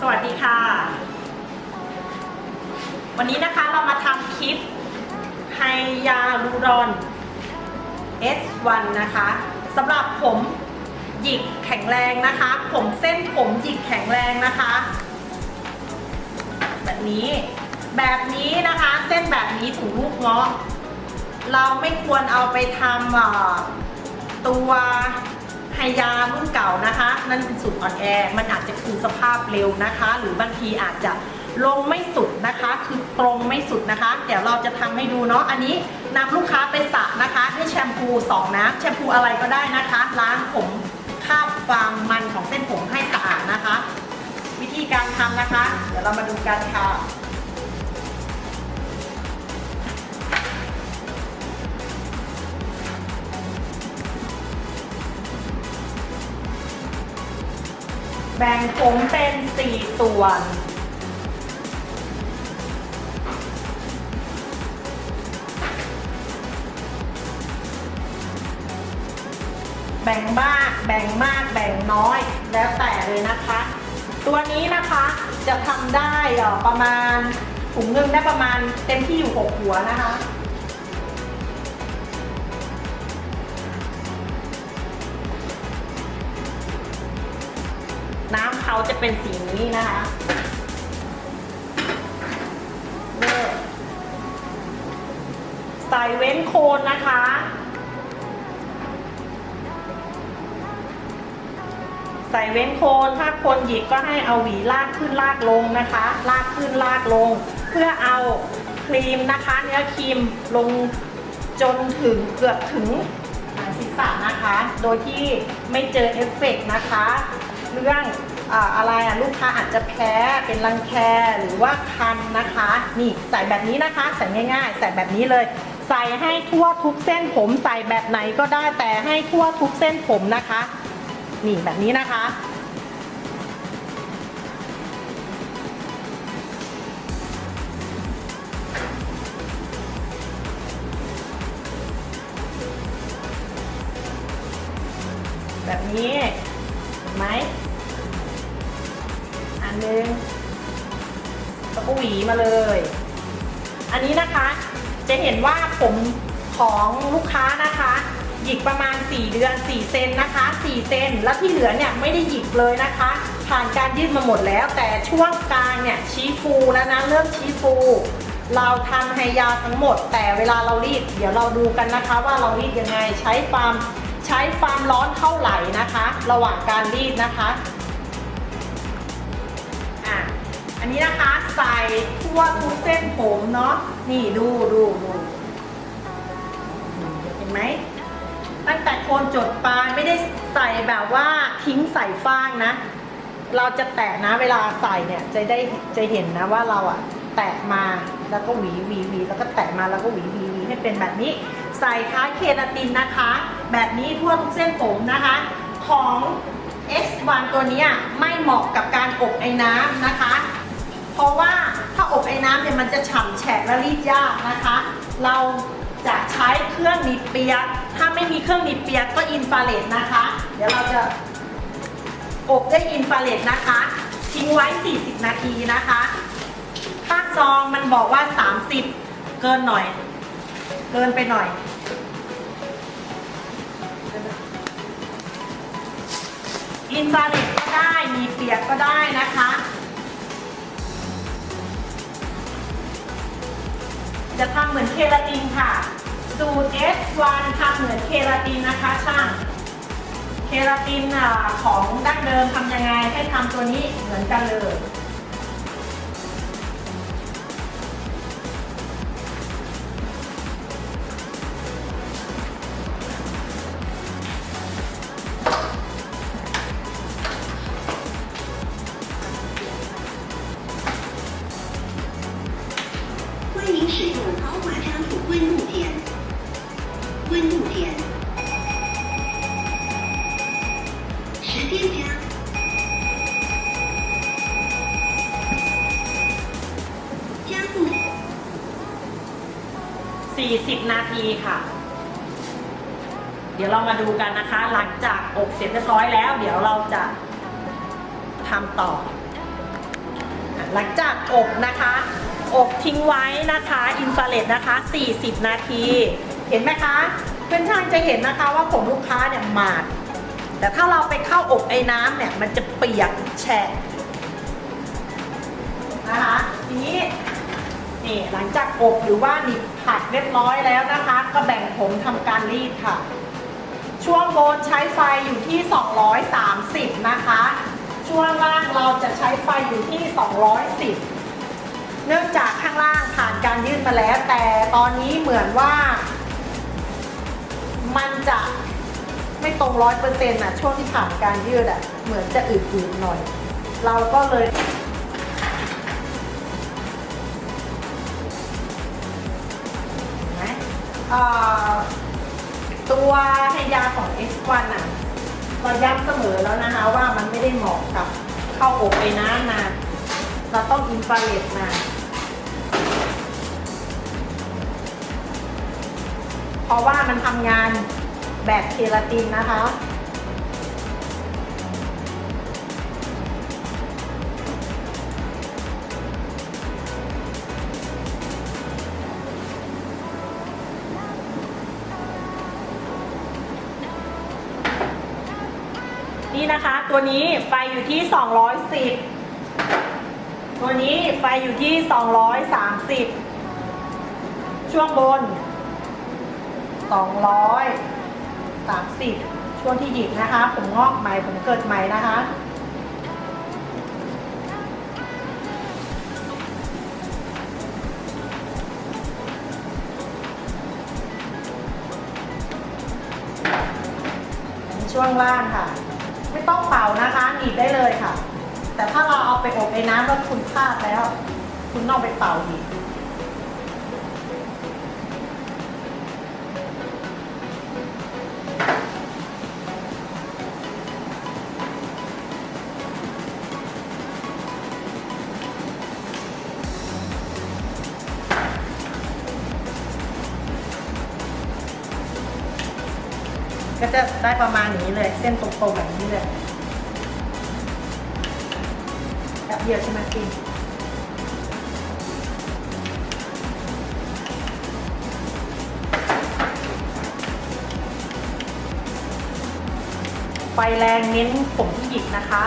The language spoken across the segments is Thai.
สวัสดีค่ะ วันนี้นะคะเรามาทำคลิปไฮยาลูรอน S1 นะคะสำหรับผมหยิกแข็งแรงนะคะ ผมเส้นผมหยิกแข็งแรงนะคะ แบบนี้แบบนี้นะคะ เส้นแบบนี้ถูลูกเงาะเราไม่ควรเอาไปทำตัว ไฮยารุ่นเก่านะคะ นั่นเป็นสูตรอ่อนแอ มันอาจจะคืนสภาพเร็วนะคะ หรือบางทีอาจจะลงไม่สุดนะคะ คือตรงไม่สุดนะคะ เดี๋ยวเราจะทำให้ดูเนาะ อันนี้นำลูกค้าไปสระนะคะด้วยแชมพู2น้ำแชมพูอะไรก็ได้นะคะ ล้างผมคาบความมันของเส้นผมให้สะอาดนะคะ วิธีการทำนะคะ เดี๋ยวเรามาดูกันค่ะ แบ่งผมเป็น 4 ส่วน แบ่งมาก แบ่งมาก แบ่งน้อย แล้วแต่เลยนะคะ ตัวนี้นะคะจะทำได้ประมาณถุงหนึงได้ประมาณเต็มที่อยู่ 6 หัวนะคะ จะเป็นสีนี้นะคะเลิกใส่เว้นโคนนะคะ ใส่เว้นโคนถ้าโคนหยิกก็ให้เอาหวีลากขึ้นลากลงนะคะ ลากขึ้นลากลง เพื่อเอาครีมนะคะ เนื้อครีมลงจนถึงเกือบถึงหนังศีรษะนะคะ โดยที่ไม่เจอเอฟเฟกต์นะคะ เรื่อง อะไรอะลูกค้าอาจจะแพ้เป็นรังแคหรือว่าคันนะคะ นี่ใส่แบบนี้นะคะ ใส่ง่ายๆ ใส่แบบนี้เลย ใส่ให้ทั่วทุกเส้นผมใส่แบบไหนก็ได้แต่ให้ทั่วทุกเส้นผมนะคะ นี่แบบนี้นะคะแบบนี้เห็นไหม หนึงแล้วก็หวีมาเลย อันนี้นะคะจะเห็นว่าผมของลูกค้านะคะ หยิกประมาณ 4 เดือน 4 เซนนะคะ 4 เซนแล้วที่เหลือเนี่ยไม่ได้หยิกเลยนะคะ ผ่านการยืดมาหมดแล้ว แต่ช่วงกลางเนี่ยชี้ฟูแล้วนะเริ่มชี้ฟู เราทำไฮยาทั้งหมด แต่เวลาเรารีด เดี๋ยวเราดูกันนะคะ ว่าเรารีดยังไงใช้ความใช้ความร้อนเท่าไหร่นะคะ ระหว่างการรีดนะคะ นนี้นะคะใส่ทั่วทุกเส้นผมเนาะนี่ดูดูดูเห็นไหมตั้งแต่โคนจดปลายไม่ได้ใส่แบบว่าทิ้งใส่ฟางนะ เราจะแตะนะเวลาใส่เนี่ยจะได้จะเห็นนะว่าเราอะแตะมาแล้วก็หวีหวีหวีแล้วก็แตะมาแล้วก็หวีหวีหวีให้เป็นแบบนี้ ใส่ค้าเคราตินนะคะ แบบนี้ทั่วทุกเส้นผมนะคะ ของ X1 ตัวนี้ไม่เหมาะกับการอบไอ้น้ำนะคะ เพราะว่าถ้าอบไอ้น้ำเนี่ยมันจะฉ่ำแฉะและรีดยากนะคะ เราจะใช้เครื่องหนีบเปียก ถ้าไม่มีเครื่องหนีบเปียกก็อินฟราเรดนะคะ เดี๋ยวเราจะอบด้วยอินฟราเรดนะคะ ทิ้งไว้ 40 นาทีนะคะถ้าซองมันบอกว่า 30 เกินหน่อย เกินไปหน่อย อินฟราเรดก็ได้ มีเปียกก็ได้นะคะ จะทำเหมือนเคราตินค่ะ สูตร S1 ทำเหมือนเคราตินนะคะช่าง เคราตินของดั้งเดิมทำยังไงให้ทำตัวนี้เหมือนกันเลยาดูกันนะคะ หลังจากอบเสร็จเรียบร้อยแล้ว เดี๋ยวเราจะทำต่อ หลังจากอบนะคะ อบทิ้งไว้นะคะอินฟราเรดนะคะ 40 นาที เห็นไหมคะเพื่อนช่างจะเห็นนะคะว่าผมลูกค้าเนี่ยหมาด แต่ถ้าเราไปเข้าอบไอ้น้ำเนี่ยมันจะเปียกแฉะนะคะทีนี้นี่หลังจากอบหรือว่าหนีบผัดเรียบร้อยแล้วนะคะ ก็แบ่งผงทำการรีดค่ะ ช่วงบนใช้ไฟอยู่ที่ 230 นะคะ ช่วงล่างเราจะใช้ไฟอยู่ที่ 210 เนื่องจากข้างล่างผ่านการยืดมาแล้ว แต่ตอนนี้เหมือนว่า มันจะไม่ตรงร้อยเปอร์เซ็นต์อะช่วงที่ผ่านการยืดอะเหมือนจะอืดๆหน่อย เราก็เลยเห็นไหมอ่อ ตัวให้ยาของ X1 อะเราย้ำเสมอแล้วนะคะว่ามันไม่ได้เหมาะกับเข้าอบไปนานนานเราต้องอินฟราเรดมาเพราะว่ามันทำงานแบบเคลาตินนะคะ นะคะ ตัวนี้ไฟอยู่ที่ 210 ตัวนี้ไฟอยู่ที่ 230 ช่วงบน 230 ช่วงที่หยิกนะคะ ผมงอกใหม่ ผมเกิดใหม่นะคะช่วงล่างค่ะ ต้องเป่านะคะหนีบได้เลยค่ะ แต่ถ้าเราเอาไปอบในน้ำแล้วคุณพลาดแล้ว คุณต้องไปเป่าอีก ก็จะได้ประมาณนี้เลย เส้นตรงๆแบบนี้เลยแบบเดียวใช่ไหมพี่ไฟแรงเน้นผมที่หยิกนะคะ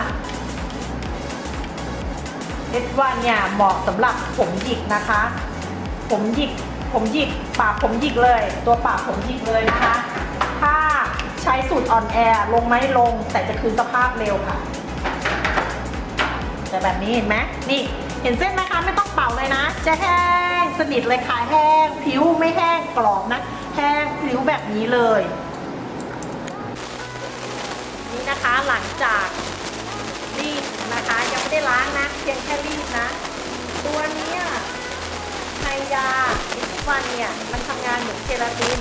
เอสวันเนี่ยเหมาะสำหรับผมหยิกนะคะ ผมหยิก ผมหยิกปากผมหยิกเลย ตัวปากผมหยิกเลยนะคะ ถ้าใช้สูตรอ่อนแอลงไหมลง แต่จะคืนสภาพเร็วค่ะ แต่แบบนี้เห็นไหมนี่เห็นเส้นไหมคะไม่ต้องเป่าเลยนะ จะแห้งสนิทเลยค่ะแห้งผิวไม่แห้งกรอบนะแห้งผิวแบบนี้เลย นี่นะคะหลังจากรีดนะคะ ยังไม่ได้ล้างนะเพียงแค่รีดนะ ตัวนี้ไฮยาอิสวันเนี่ยมันทำงานเหมือนเคราติน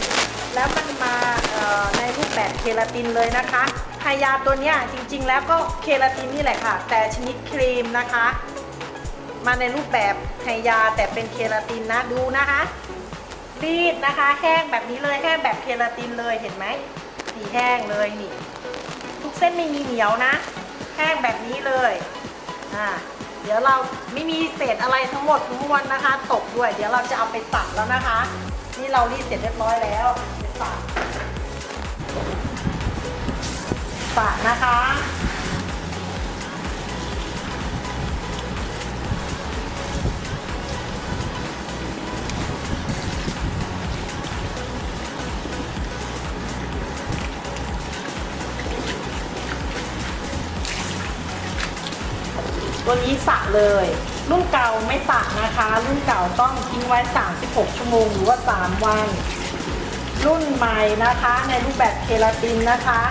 แล้วมันมาในรูปแบบเคราตินเลยนะคะไฮยาตัวนี้จริง ๆ แล้วก็เคราตินนี่แหละค่ะ แต่ชนิดครีมนะคะ มาในรูปแบบไฮยาแต่เป็นเคราตินนะดูนะคะรีดนะคะ แห้งแบบนี้เลยแห้งแบบเคราตินเลยเห็นไหมสีแห้งเลยนี่ทุกเส้นไม่มีเหนียวนะ แห้งแบบนี้เลยอ่าเดี๋ยวเราไม่มีเศษอะไรทั้งหมดทั้งมวลนะคะ ตกด้วย เดี๋ยวเราจะเอาไปตัดแล้วนะคะ นี่เรารีดเสร็จเรียบร้อยแล้วไปตัดตัดนะคะ ตัวนี้สระเลย รุ่นเก่าไม่สระนะคะ รุ่นเก่าต้องทิ้งไว้ 36 ชั่วโมงหรือว่า 3 วัน รุ่นใหม่นะคะ ในรูปแบบเคราตินนะคะ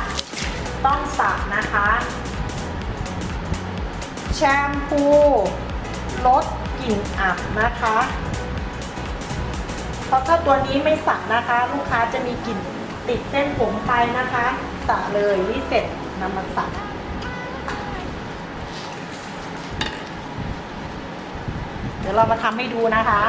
ต้องสระนะคะ แชมพูลดกลิ่นอับนะคะเพราะถ้าตัวนี้ไม่สระนะคะ ลูกค้าจะมีกลิ่นติดเส้นผมไปนะคะสระเลยรีดเสร็จนำมาสระ ดี๋ยวเรามาทำให้ดูนะคะ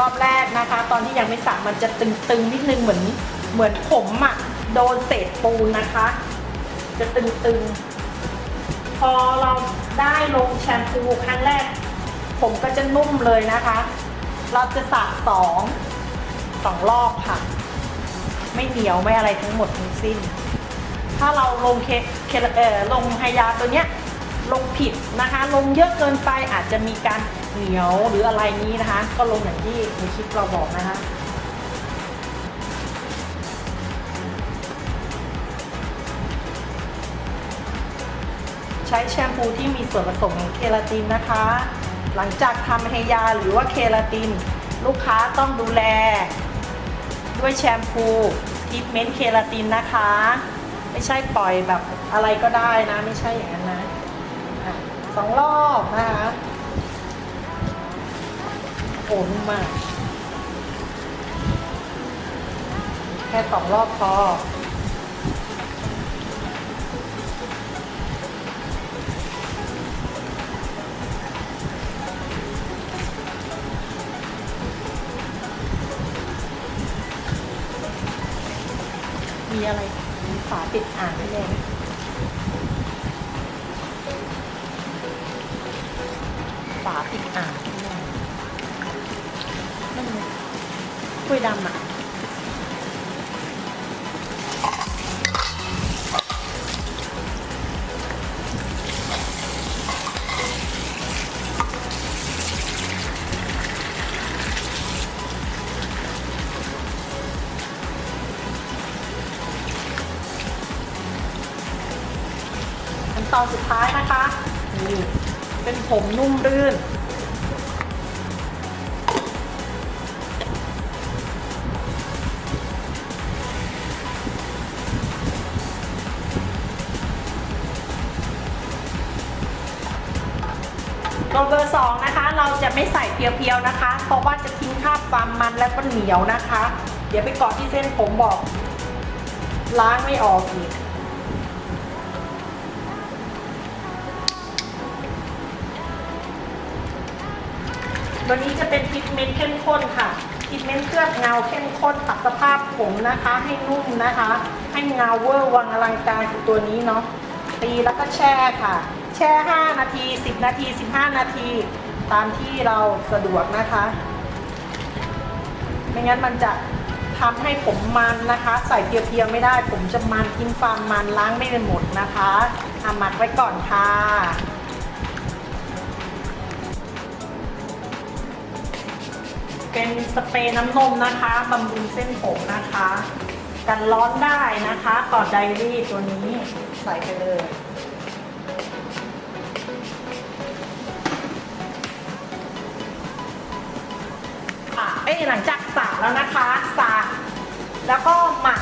รอบแรกนะคะ ตอนที่ยังไม่สระมันจะตึงๆนิดนึงเหมือนเหมือนผมอะโดนเศษปูนนะคะ จะตึงๆ พอเราได้ลงแชมพูครั้งแรก ผมก็จะนุ่มเลยนะคะ เราจะสระสองสองรอบค่ะ ไม่เหนียวไม่อะไรทั้งหมดทั้งสิ้น ถ้าเราลงเคเคเอ่อลงไฮยาตัวเนี้ยลงผิดนะคะ ลงเยอะเกินไปอาจจะมีการ เหนียวหรืออะไรนี้นะคะ ก็ลงอย่างที่ในคลิปเราบอกนะคะใช้แชมพูที่มีส่วนผสมของเคราตินนะคะ หลังจากทำเฮยาหรือว่าเคราติน ลูกค้าต้องดูแล ด้วยแชมพูทรีทเมนต์เคราตินนะคะ ไม่ใช่ปล่อยแบบอะไรก็ได้นะ ไม่ใช่อย่างนั้นนะสองรอบนะคะ โอ้นุ่มมาก แค่สองรอบพอมีอะไรฝาปิดอ่างให้เถ้วยดำอะขั้นตอนสุดท้ายนะคะนี่เป็นผมนุ่มรื่น ตัวเบอร์สองนะคะ เราจะไม่ใส่เพียวๆนะคะ เพราะว่าจะทิ้งคราบความมันและก็เหนียวนะคะ เดี๋ยวไปเกาะที่เส้นผมบอก ล้างไม่ออกอีกวันนี้จะเป็นทรีทเมนต์เข้มข้นค่ะทรีทเมนต์เคลือบเงาเข้มข้นปรับสภาพผมนะคะ ให้นุ่มนะคะ ให้เงาเวอร์วังอลังการคือตัวนี้เนาะตีแล้วก็แช่ค่ะ แช่ 5 นาที 10 นาที 15 นาที ตามที่เราสะดวกนะคะ ไม่งั้นมันจะทำให้ผมมันนะคะ ใส่เพียวๆไม่ได้ ผมจะมันกินความมันล้างไม่ได้หมดนะคะอาหมักไว้ก่อนค่ะเป็นสเปรย์น้ำนมนะคะบำรุงเส้นผมนะคะ กันร้อนได้นะคะ ก่อนไดรี่ตัวนี้ใส่ไปเลย่หลังจากสระแล้วนะคะสระแล้วก็หมัก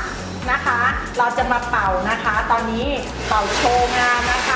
นะคะ เราจะมาเป่านะคะ ตอนนี้เป่าโชว์งานนะคะ